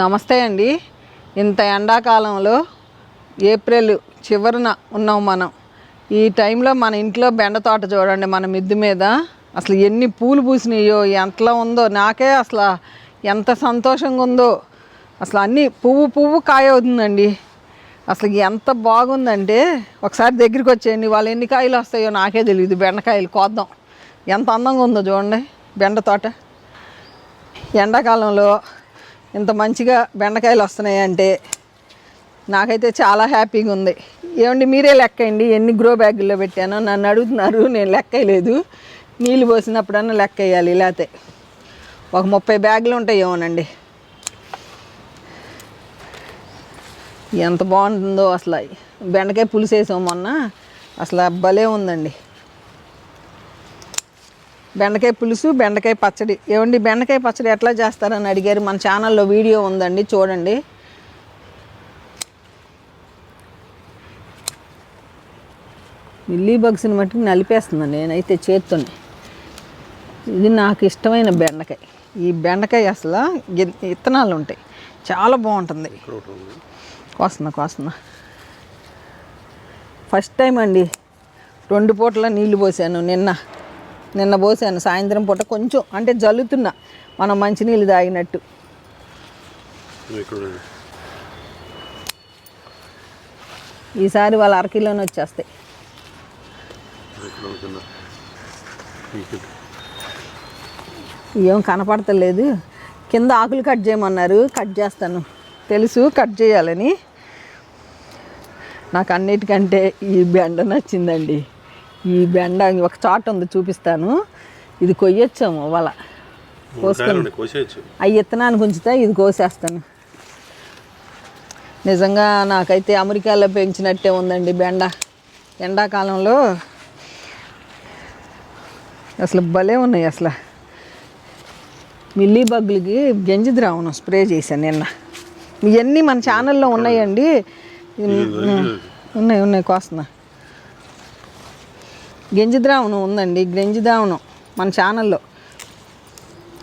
నమస్తే అండి. ఇంత ఎండాకాలంలో ఏప్రిల్ చివరిన ఉన్నాం మనం. ఈ టైంలో మన ఇంట్లో బెండ తోట చూడండి మన మిద్దు మీద. అసలు ఎన్ని పూలు పూసినాయో ఎంతలా ఉందో నాకే అసలు ఎంత సంతోషంగా ఉందో. అసలు అన్నీ పువ్వు పువ్వు కాయ అవుతుందండి అసలు ఎంత బాగుందంటే ఒకసారి దగ్గరికి వచ్చేయండి వాళ్ళు ఎన్ని కాయలు వస్తాయో నాకే తెలియదు బెండకాయలు కోద్దాం. ఎంత అందంగా ఉందో చూడండి బెండ తోట. ఎండాకాలంలో ఇంత మంచిగా బెండకాయలు వస్తున్నాయంటే నాకైతే చాలా హ్యాపీగా ఉంది. ఏమండి మీరే లెక్కండి. ఎన్ని గ్రో బ్యాగుల్లో పెట్టానో నన్ను అడుగుతున్నారు నేను లెక్కలేదు. నీళ్ళు పోసినప్పుడన్నా లెక్క వేయాలి లేకపోతే ఒక ముప్పై బ్యాగులు ఉంటాయి ఏమోనండి ఎంత బాగుంటుందో అసలు. బెండకాయ పులుసు వేసాం మొన్న. అసలు భలే ఉందండి. బెండకాయ పులుసు బెండకాయ పచ్చడి. ఏమండి బెండకాయ పచ్చడి ఎట్లా చేస్తారని అడిగారు. మన ఛానల్లో వీడియో ఉందండి చూడండి. మిల్లీ బగ్స్ని మట్టుకు నలిపేస్తున్నాను నేనైతే చేత్తోని. ఇది నాకు ఇష్టమైన బెండకాయ. ఈ బెండకాయ అసలు ఇత్తనాలు ఉంటాయి. చాలా బాగుంటుంది. కోస్తున్నా కోస్తున్నా. ఫస్ట్ టైం అండి రెండు పూటల నీళ్ళు పోసాను నిన్న. నిన్న పోసాను. సాయంత్రం పూట కొంచెం అంటే జల్లుతున్నా. మనం మంచినీళ్ళు తాగినట్టు. ఈసారి వాళ్ళు అరకిలోనే వచ్చేస్తాయి. ఏం కనపడతలేదు. కింద ఆకులు కట్ చేయమన్నారు. కట్ చేస్తాను. తెలుసు కట్ చేయాలని. నాకు అన్నిటికంటే ఈ బెండ నచ్చిందండి. ఈ బెండ ఒక చాట్ ఉంది చూపిస్తాను. ఇది కొయ్యొచ్చాము వాళ్ళ కోసేయచ్చు. అవి ఇత్తనానికి ఉంచితే ఇది కోసేస్తాను. నిజంగా నాకైతే అమెరికాలో పెంచినట్టే ఉందండి బెండ. ఎండాకాలంలో అసలు భలే ఉన్నాయి అసలు. మిల్లీ బగ్గులకి గంజి ద్రావణం స్ప్రే చేశాను నిన్న. ఇవన్నీ మన ఛానల్లో ఉన్నాయండి. ఉన్నాయి ఉన్నాయి కోస్తున్నా. గంజి ద్రావణం ఉందండి గంజి ద్రావణం మన ఛానల్లో.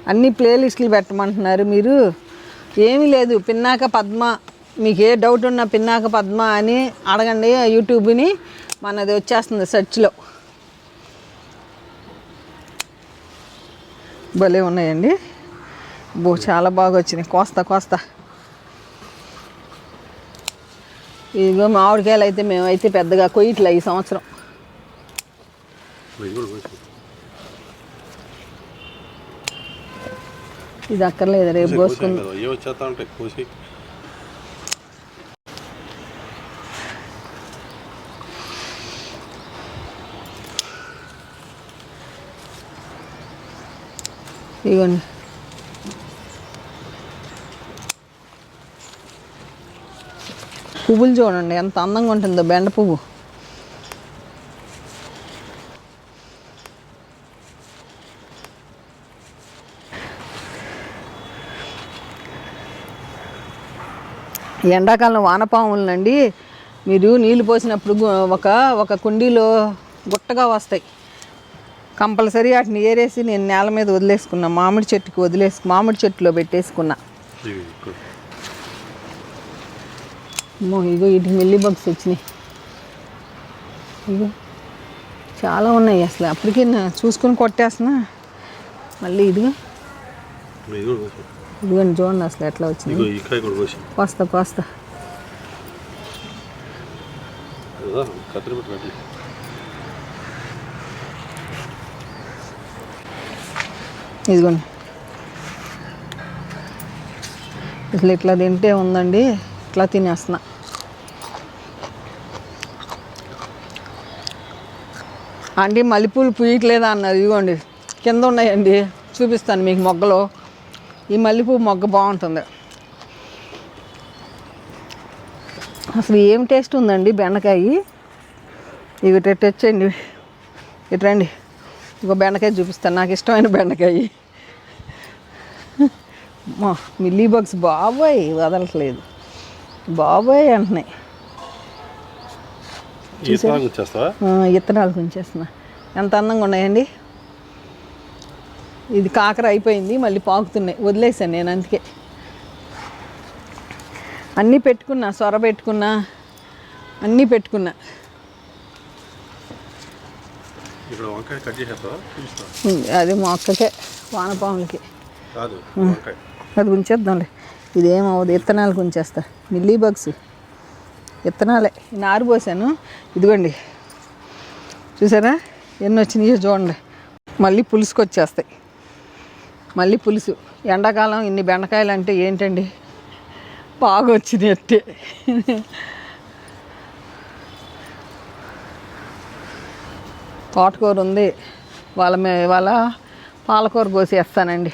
అన్ని ప్లేలిస్టులు పెట్టమంటున్నారు మీరు. ఏమీ లేదు పిన్నాక పద్మ మీకు ఏ డౌట్ ఉన్నా పిన్నాక పద్మ అని అడగండి యూట్యూబ్ని. మనది వచ్చేస్తుంది సెర్చ్లో. భలే ఉన్నాయండి. బో చాలా బాగా వచ్చినాయి. కోస్తా కోస్తా. ఇదిగో మామిడికాయలు అయితే మేమైతే పెద్దగా కొయ్యట్లే ఈ సంవత్సరం. ఇది అక్కర్లేదు రేపు కోసేయ్ కోసుకుందాం కదా, ఏ వచ్చేస్తా ఉంటాయి కోసి. ఇదిగోండి పువ్వులు చూడండి ఎంత అందంగా ఉంటుందో బెండ పువ్వు. ఎండాకాలం వానపాములనండి మీరు నీళ్ళు పోసినప్పుడు ఒక ఒక కుండీలో గుట్టగా వస్తాయి. కంపల్సరీ వాటిని ఏరేసి నేను నేల మీద వదిలేసుకున్నా. మామిడి చెట్టుకి వదిలేసు మామిడి చెట్టులో పెట్టేసుకున్నా. ఇగో వీటికి మిల్లీ బగ్స్ వచ్చినాయి. ఇగో చాలా ఉన్నాయి అసలు. అప్పటికి చూసుకొని కొట్టేస్తున్నా. మళ్ళీ ఇదిగో. ఇదిగోండి చూడండి అసలు ఎట్లా వచ్చింది. కోస్తా కోస్తా పెట్టి. కట్టి ఇదిగోండి. అసలు ఇట్లా తింటే ఉందండి ఇట్లా తినేస్తున్నా. ఆంటీ మల్లెపూలు పూయట్లేదా అన్నారు. ఇదిగోండి. కింద ఉన్నాయండి. చూపిస్తాను మీకు మొగ్గలు. ఈ మల్లెపూ మొగ్గ బాగుంటుంది. అసలు ఏం టేస్ట్ ఉందండి బెండకాయ? ఇవి తెచ్చండి ఇటు రండి. ఇంకో బెండకాయ చూపిస్తాను. నాకు ఇష్టమైన బెండకాయ. మా మిల్లీ బగ్స్ బాబోయ్ వదలట్లేదు. బాబోయ్ అంటున్నాయి. ఇత్తనాలు ఉంచేస్తున్నా ఎంత అందంగా ఉన్నాయండి? ఇది కాకర అయిపోయింది మళ్ళీ పాకుతున్నాయి. వదిలేసాను నేను అందుకే. అన్నీ పెట్టుకున్నా సొర పెట్టుకున్నా అన్నీ పెట్టుకున్నా. అది మొక్కకే వానపాములకి. అది ఉంచేద్దాంలే ఇదేమవుదు విత్తనాలకు ఉంచేస్తా మిల్లీ బగ్స్. విత్తనాలే ఈ నారు పోసాను. ఇదిగోండి. చూసారా? ఎన్ని వచ్చినాయో చూడండి. మళ్ళీ పులుసుకు వచ్చేస్తాయి మళ్ళీ పులుసు. ఎండాకాలం ఇన్ని బెండకాయలు అంటే ఏంటండి? బాగా అట్టే. తోటకూర ఉంది. వాళ్ళ మే వాళ్ళ పాలకూర కోసి వేస్తానండి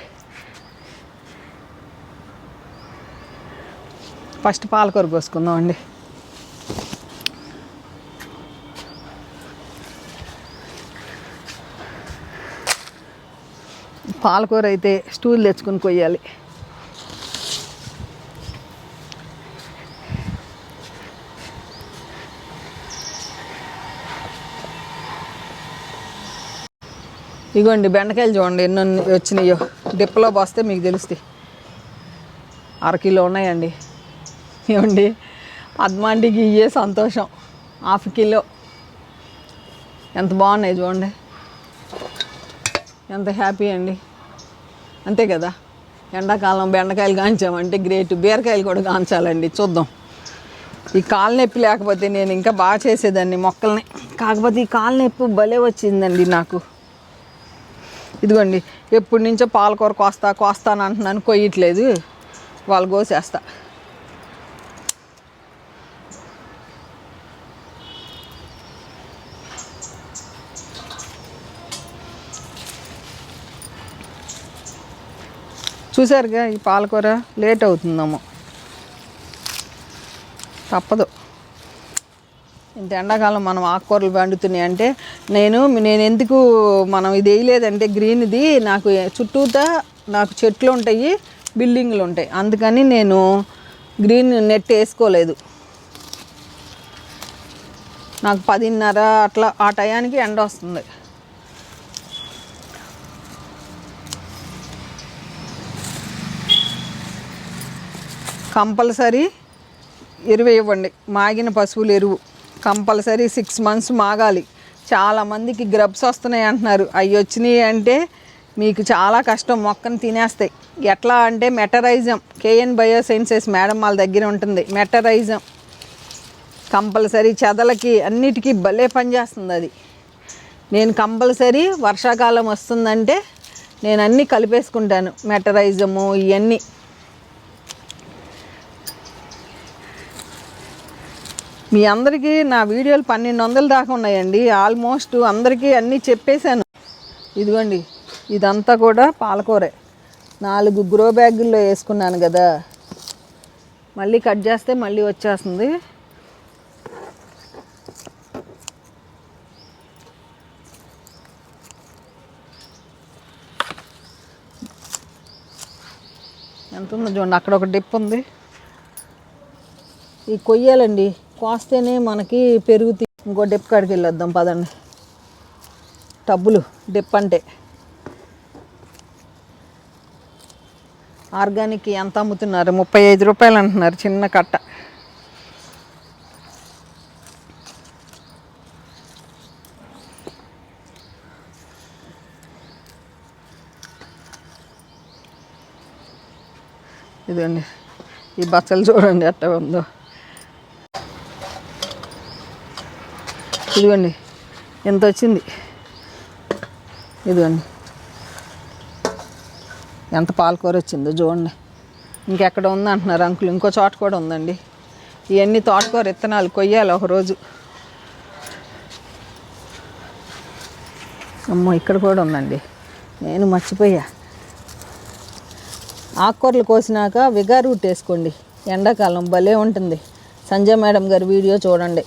ఫస్ట్ పాలకూర కోసుకుందాం అండి పాలకూర అయితే స్టూల్ తెచ్చుకుని కొయ్యాలి. ఇగోండి బెండకాయలు చూడండి ఎన్ని వచ్చినాయో. డిప్పలో పోస్తే మీకు తెలుస్తాయి. అరకిలో ఉన్నాయండి. ఏమండి? పద్మాంటికి ఇయ్యే సంతోషం. Half kilo. ఎంత బాగున్నాయి చూడండి. ఎంత హ్యాపీ అండి. అంతే కదా? ఎండాకాలం బెండకాయలు కాంచామంటే గ్రేట్. బీరకాయలు కూడా కాంచాలండి. చూద్దాం. ఈ కాలు నొప్పి లేకపోతే నేను ఇంకా బాగా చేసేదాన్ని మొక్కల్ని. కాకపోతే ఈ కాలు నొప్పి భలే వచ్చిందండి నాకు. ఇదిగోండి ఎప్పటి నుంచో పాలకూర కోస్తా కోస్తాను అంటున్నాను. కొయ్యట్లేదు. వాళ్ళు కోసేస్తా. చూసారుగా ఈ పాలకూర లేట్ అవుతుందేమో. తప్పదు. ఇంత ఎండాకాలం మనం ఆకుకూరలు పండుతున్నాయి అంటే నేను నేను ఎందుకు మనం ఇది వేయలేదంటే గ్రీన్ది నాకు చుట్టూతా నాకు చెట్లు ఉంటాయి బిల్డింగ్లు ఉంటాయి. అందుకని నేను గ్రీన్ నెట్ వేసుకోలేదు. నాకు పదిన్నర అట్లా ఆ టయానికి ఎండ వస్తుంది. కంపల్సరీ ఎరువు ఇవ్వండి. మాగిన పశువుల ఎరువు. కంపల్సరీ సిక్స్ మంత్స్ మాగాలి. చాలామందికి గ్రబ్స్ వస్తున్నాయి అంటున్నారు. అవి వచ్చినాయి అంటే మీకు చాలా కష్టం. మొక్కను తినేస్తాయి. ఎట్లా అంటే మెటరైజం. కేఎన్ బయోసైన్సెస్ మేడం వాళ్ళ దగ్గర ఉంటుంది. మెటరైజం. కంపల్సరీ చెదలకి అన్నిటికీ భలే పనిచేస్తుంది అది. నేను కంపల్సరీ వర్షాకాలం వస్తుందంటే నేను అన్నీ కలిపేసుకుంటాను. మెటరైజము ఇవన్నీ. మీ అందరికీ నా వీడియోలు పన్నెండు వందల దాకా ఉన్నాయండి. ఆల్మోస్ట్ అందరికీ అన్నీ చెప్పేశాను. ఇదిగోండి ఇదంతా కూడా పాలకూరే. నాలుగు గ్రో బ్యాగుల్లో వేసుకున్నాను కదా. మళ్ళీ కట్ చేస్తే మళ్ళీ వచ్చేస్తుంది. ఎంత ఉందో చూడండి అక్కడ ఒక డిప్ ఉంది. ఈ కొయ్యాలండి. కోస్తేనే మనకి పెరుగుతాయి ఇంకో డిప్ కాడికి వెళ్ళొద్దాం పదండి. టబ్బులు డిప్ అంటే. ఆర్గానిక్ ఎంత అమ్ముతున్నారు? ముప్పై ఐదు రూపాయలు అంటున్నారు చిన్న కట్ట. ఇదండి ఈ బచ్చలు చూడండి ఎట్ట ఉందో. ఇదిగోండి. ఎంత వచ్చింది? ఇదిగోండి. ఎంత పాలకూర వచ్చిందో చూడండి. ఇంకెక్కడ ఉంది అంటున్నారు అంకులు. ఇంకో చోట కూడా ఉందండి. ఇవన్నీ తోటకూర విత్తనాలు కొయ్యాలి ఒకరోజు. అమ్మో ఇక్కడ కూడా ఉందండి. నేను మర్చిపోయా. ఆకుకూరలు కోసినాక విగా రూట్ వేసుకోండి. ఎండాకాలం భలే ఉంటుంది. సంజయ్ మేడం గారి వీడియో చూడండి.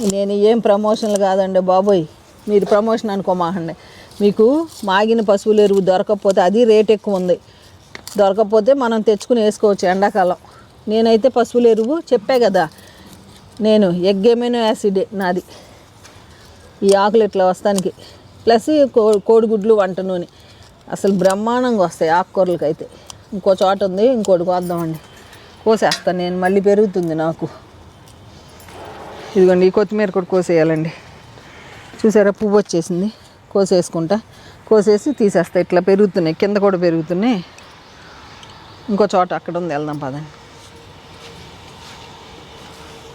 నేను ఏం ప్రమోషన్లు కాదండి బాబోయ్. మీరు ప్రమోషన్ అనుకోమాకండి. మీకు మాగిన పశువుల ఎరువు దొరకకపోతే అది రేట్ ఎక్కువ ఉంది. దొరకకపోతే మనం తెచ్చుకుని వేసుకోవచ్చు ఎండాకాలం. నేనైతే పశువుల ఎరువు చెప్పే కదా. నేను ఎగ్గెమినో యాసిడ్ నాది. ఈ ఆకులు ఇట్లా వస్తానికి. ప్లస్ ఈ కో కోడిగుడ్లు వంట నూనె. అసలు బ్రహ్మాండంగా వస్తాయి ఆకుకూరలకైతే. ఇంకో చోట ఉంది ఇంకోటి కోద్దామండి. కోసేస్తాను నేను మళ్ళీ పెరుగుతుంది నాకు. ఇదిగోండి ఈ కొత్తిమీర కూడా కోసేయాలండి. చూసారా పువ్వు వచ్చేసింది. కోసేసుకుంటా. కోసేసి తీసేస్తా. ఇట్లా పెరుగుతున్నాయి కింద కూడా పెరుగుతున్నాయి. ఇంకో చోట అక్కడ ఉంది వెళ్దాం పదండి.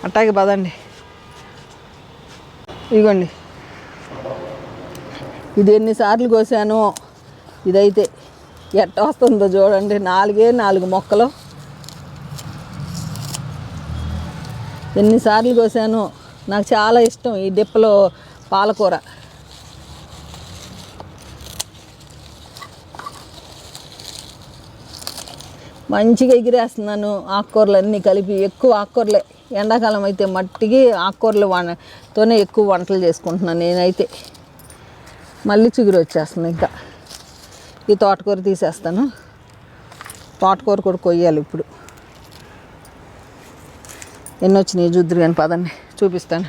అట్టాగే పదండి. ఇదిగోండి. ఇది ఎన్నిసార్లు కోసానో ఇదైతే ఎట్ట వస్తుందో చూడండి. నాలుగే నాలుగు మొక్కలు. ఎన్నిసార్లు కోసాను. నాకు చాలా ఇష్టం ఈ డిప్పలో పాలకూర. మంచిగా ఎగిరేస్తున్నాను ఆకుకూరలు అన్నీ కలిపి. ఎక్కువ ఆకుకూరలే. ఎండాకాలం అయితే మట్టికి ఆకుకూరలు వంటతోనే ఎక్కువ వంటలు చేసుకుంటున్నాను నేనైతే. మళ్ళీ చిగురు వచ్చేస్తుంది ఇంకా. ఈ తోటకూర తీసేస్తాను. తోటకూర కూడా కొయ్యాలి ఇప్పుడు. ఎన్ని వచ్చినాయి చూద్దరు కానీ పదండి చూపిస్తాను.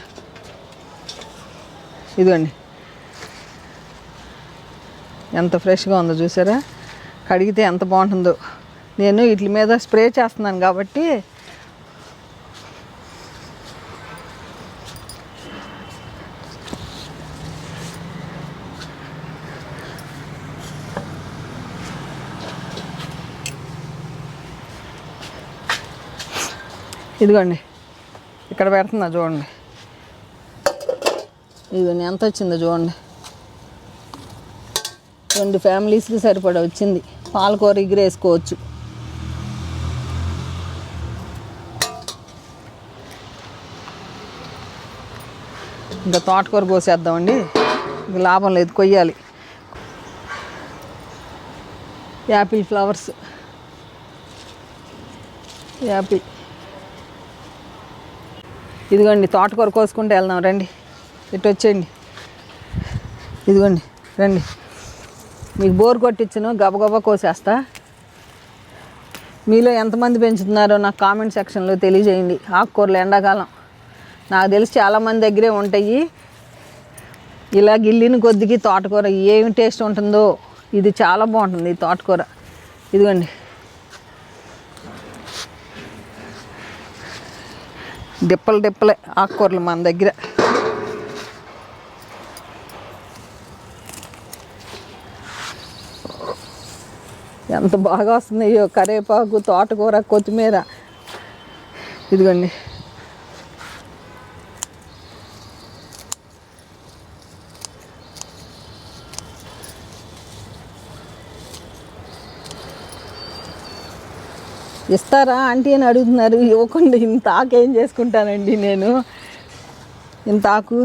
ఇదిగోండి. ఎంత ఫ్రెష్గా ఉందో చూసారా? కడిగితే ఎంత బాగుంటుందో. నేను వీటి మీద స్ప్రే చేస్తున్నాను కాబట్టి ఇదిగోండి. ఇక్కడ పెడుతున్నా చూడండి. ఇదిగోండి ఎంత వచ్చిందో చూడండి. రెండు ఫ్యామిలీస్కి సరిపడా వచ్చింది. పాలకూర ఎగిరేసుకోవచ్చు. ఇంకా తోటకూర కోసేద్దామండి. ఇంక లాభం లేదు కొయ్యాలి. Apple flowers. యాపిల్. ఇదిగోండి తోటకూర కోసుకుంటూ వెళ్దాం రండి. ఇటు వచ్చేయండి. ఇదిగోండి రండి. మీకు బోర్ కొట్టించను గబగబా కోసేస్తా. మీలో ఎంతమంది పెంచుతున్నారో నాకు కామెంట్ సెక్షన్లో తెలియజేయండి. ఆకుకూరలు ఎండాకాలం. నాకు తెలిసి చాలామంది దగ్గరే ఉంటాయి. ఇలా గిల్లిన కొద్దికి తోటకూర ఏమి టేస్ట్ ఉంటుందో ఇది చాలా బాగుంటుంది ఈ తోటకూర. ఇదిగోండి. డిప్పలు డిప్పలే ఆకుకూరలు మన దగ్గర. ఎంత బాగా వస్తున్నాయో కరేపాకు తోటకూర కొత్తిమీర. ఇదిగోండి. ఇస్తారా ఆంటీ అని అడుగుతున్నారు. ఇవ్వకుండా ఇంత ఆకు ఏం చేసుకుంటానండి నేను? ఇంత ఆకు.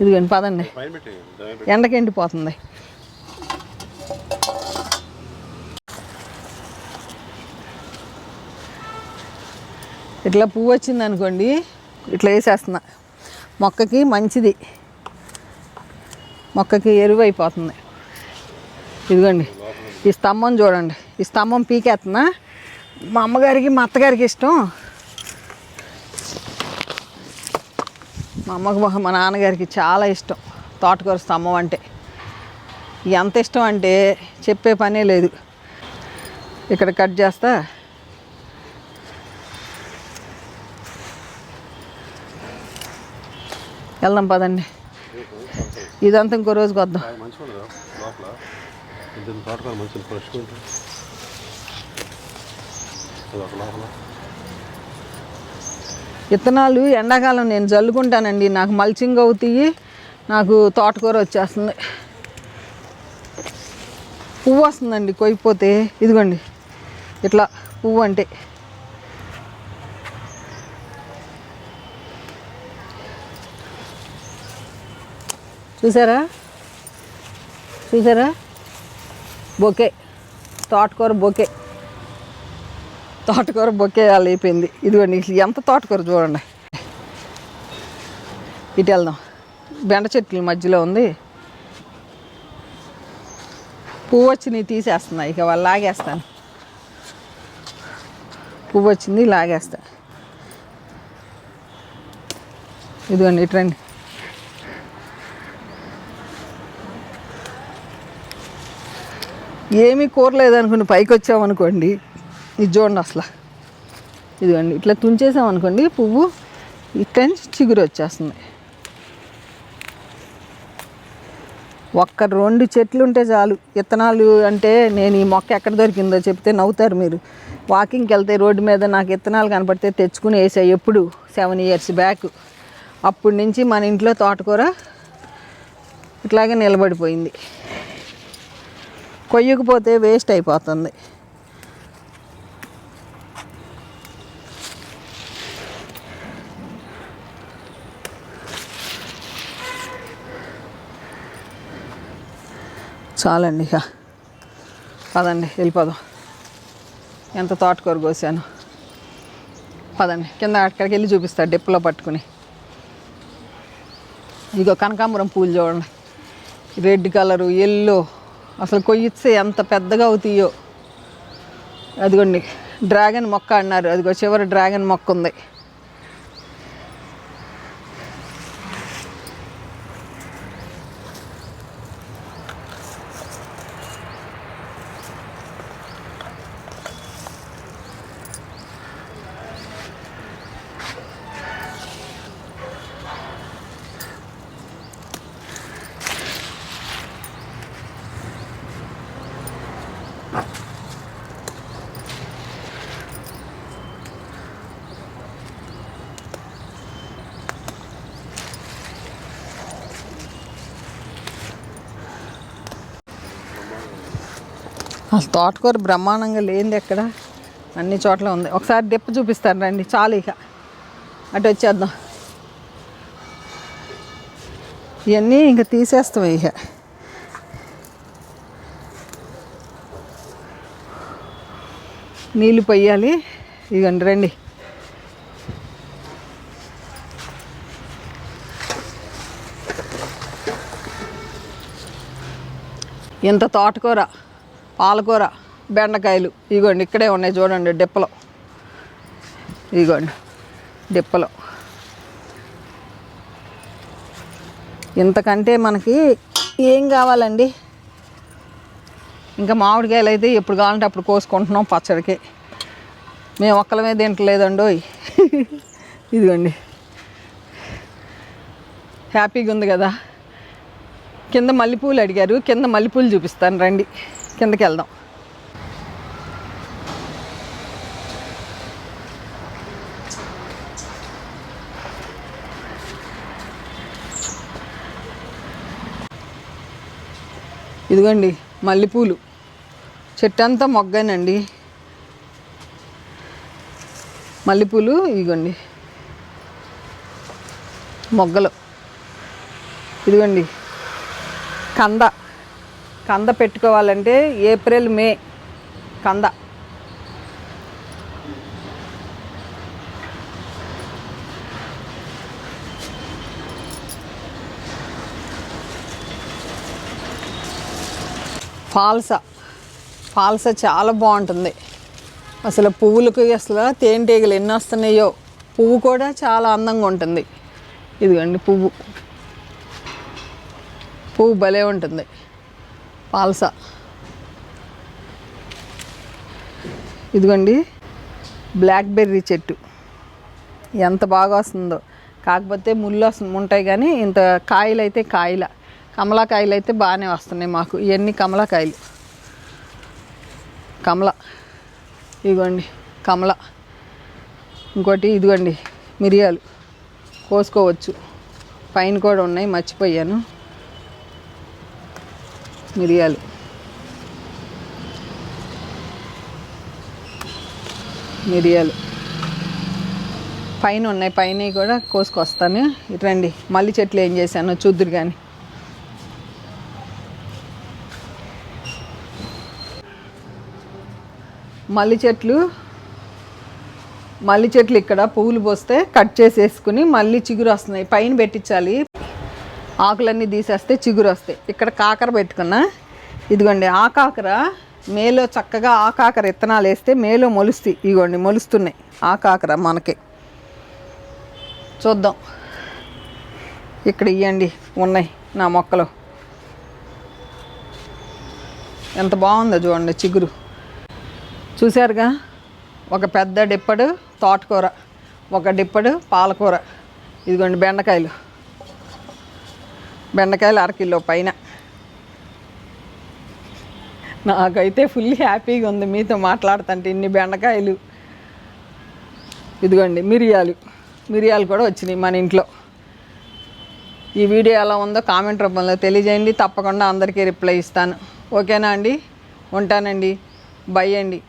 ఇదిగోండి పదండి. పైన పెట్టేయండి దాని పెట్టి ఎండకి ఎండిపోతుంది. ఇట్లా పువ్వు వచ్చింది అనుకోండి ఇట్లా వేసేస్తున్నా. మొక్కకి మంచిది. మొక్కకి ఎరువు అయిపోతుంది. ఇదిగోండి. ఈ స్తంభం చూడండి ఈ స్తంభం పీకేస్తున్నా మా అమ్మగారికి మా అత్తగారికి ఇష్టం మా అమ్మకు మా- మా నాన్నగారికి చాలా ఇష్టం తోటకూర స్తంభం అంటే ఎంత ఇష్టం అంటే చెప్పే పనే లేదు ఇక్కడ కట్ చేస్తా వెళ్దాం పదండి ఇదంతా ఇంకో రోజుకి వద్దాం ఇంత తోటకాలు మంచిగా ఫ్రెష్గా ఉంటాయి అది లోపల విత్తనాలు ఎండాకాలం నేను జల్లుకుంటానండి. నాకు మల్చింగ్ అవుతాయి నాకు తోటకూర వచ్చేస్తుంది. పువ్వు వస్తుందండి కొయ్యిపోతే. ఇదిగోండి ఇట్లా పువ్వు అంటే. చూసారా? చూసారా? బొకే. తోటకూర బొకే. తోటకూర బొకే అలా అయిపోయింది. ఇదిగోండి ఎంత తోటకూర చూడండి. ఇటు వెళ్దాం. బెండ చెట్ల మధ్యలో ఉంది. పువ్వు వచ్చింది తీసేస్తున్నా ఇక వాళ్ళు లాగేస్తాను. పువ్వు వచ్చింది లాగేస్తా ఇదిగోండి ఇటు రండి. ఏమీ కూరలేదనుకోండి పైకి వచ్చామనుకోండి ఇది చూడండి అసలు. ఇదిగోండి ఇట్లా తుంచేసామనుకోండి పువ్వు ఇట్లా నుంచి చిగురు వచ్చేస్తుంది. ఒక్క రెండు చెట్లు ఉంటే చాలు. విత్తనాలు అంటే నేను ఈ మొక్క ఎక్కడ దొరికిందో చెప్తే నవ్వుతారు మీరు. వాకింగ్కి వెళ్తే రోడ్డు మీద నాకు విత్తనాలు కనపడితే తెచ్చుకుని వేసా ఎప్పుడు సెవెన్ ఇయర్స్ బ్యాక్ అప్పటి నుంచి మన ఇంట్లో తోటకూర ఇట్లాగే నిలబడిపోయింది. కొయ్యకపోతే వేస్ట్ అయిపోతుంది. చాలండి ఇక. పదండి వెళ్ళిపోదాం. ఎంత తోటకూర కోసాను? పదండి కింద అక్కడికి వెళ్ళి చూపిస్తాడు డిప్పులో పట్టుకుని. ఇదిగో కనకాంబరం పూలు చూడండి. Red colour yellow. అసలు కొయ్యిస్తే ఎంత పెద్దగా అవుతాయో. అదిగోండి డ్రాగన్ మొక్క అన్నారు. అదిగో చివరి డ్రాగన్ మొక్క ఉంది. అసలు తోటకూర బ్రహ్మాండంగా లేనిది ఎక్కడ? అన్ని చోట్ల ఉంది. ఒకసారి దెప్ప చూపిస్తాను రండి. చాలు ఇక. అటు వచ్చేద్దాం. ఇవన్నీ ఇంకా తీసేస్తాం ఇక. నీళ్ళు పొయ్యాలి. ఇదిగండి రండి. ఇంత తోటకూర. పాలకూర బెండకాయలు ఇగోండి ఇక్కడే ఉన్నాయి చూడండి డిప్పలో. ఇగోండి డిప్పలో. ఇంతకంటే మనకి ఏం కావాలండి? ఇంకా మామిడికాయలు అయితే ఎప్పుడు కావాలంటే అప్పుడు కోసుకుంటున్నాం పచ్చడికి. మేము ఒక్కలమే తింటలేదండో ఇదిగోండి. హ్యాపీగా ఉంది కదా? కింద మల్లెపూలు అడిగారు కింద మల్లెపూలు చూపిస్తాను రండి. కిందకి వెళ్దాం. ఇదిగోండి మల్లెపూలు. చెట్టు అంతా మొగ్గనండి. మల్లెపూలు ఇదిగోండి. మొగ్గలు. ఇదిగోండి. కంద. కంద పెట్టుకోవాలంటే ఏప్రిల్ మే కంద. ఫాల్సా. ఫాల్సా చాలా బాగుంటుంది. అసలు పువ్వులకు అసలు తేనెటీగలు ఎన్ని వస్తున్నాయో పువ్వు కూడా చాలా అందంగా ఉంటుంది. ఇదిగోండి పువ్వు. పువ్వు భలే ఉంటుంది. పాల్సా. ఇదిగోండి బ్లాక్బెర్రీ చెట్టు. ఎంత బాగా వస్తుందో. కాకపోతే ముళ్ళు వస్తుంది ఉంటాయి కానీ ఇంత కాయలు అయితే కాయల. కమలాకాయలు అయితే బాగానే వస్తున్నాయి మాకు. ఇవన్నీ కమలాకాయలు. కమల. ఇదిగోండి కమల. ఇంకోటి ఇదిగోండి మిరియాలు. కోసుకోవచ్చు. పైన కూడా ఉన్నాయి మర్చిపోయాను. మిరియాలు. మిరియాలు. పైన ఉన్నాయి పైన కూడా కోసుకొస్తాను. ఇటు రండి మల్లి చెట్లు ఏం చేశాను చూద్దురు కానీ మల్లి చెట్లు మల్లి చెట్లు ఇక్కడ పువ్వులు పోస్తే కట్ చేసేసుకుని మళ్ళీ చిగురు వస్తున్నాయి. పైన పెట్టించాలి ఆకులన్నీ తీసేస్తే చిగురు వస్తాయి ఇక్కడ కాకర పెట్టుకున్నా. ఇదిగోండి ఆ కాకర మేలో చక్కగా ఆ కాకర విత్తనాలు వేస్తే మేలో మొలుస్తాయి. ఇగోండి మొలుస్తున్నాయి. ఆ కాకర మనకి. చూద్దాం. ఇక్కడ ఇవ్వండి ఉన్నాయి నా మొక్కలు. ఎంత బాగుందో చూడండి చిగురు. చూశారుగా? ఒక పెద్ద డిప్పడు తోటకూర ఒక డిప్పడు పాలకూర. ఇదిగోండి బెండకాయలు. బెండకాయలు అరకిలో పైన. నాకైతే ఫుల్ హ్యాపీగా ఉంది మీతో మాట్లాడుతుంటే ఇన్ని బెండకాయలు. ఇదిగోండి మిరియాలు. మిరియాలు కూడా వచ్చినాయి మన ఇంట్లో. ఈ వీడియో ఎలా ఉందో కామెంట్ రూపంలో తెలియజేయండి. తప్పకుండా అందరికీ రిప్లై ఇస్తాను. ఓకేనా అండి? ఉంటానండి. బై అండి.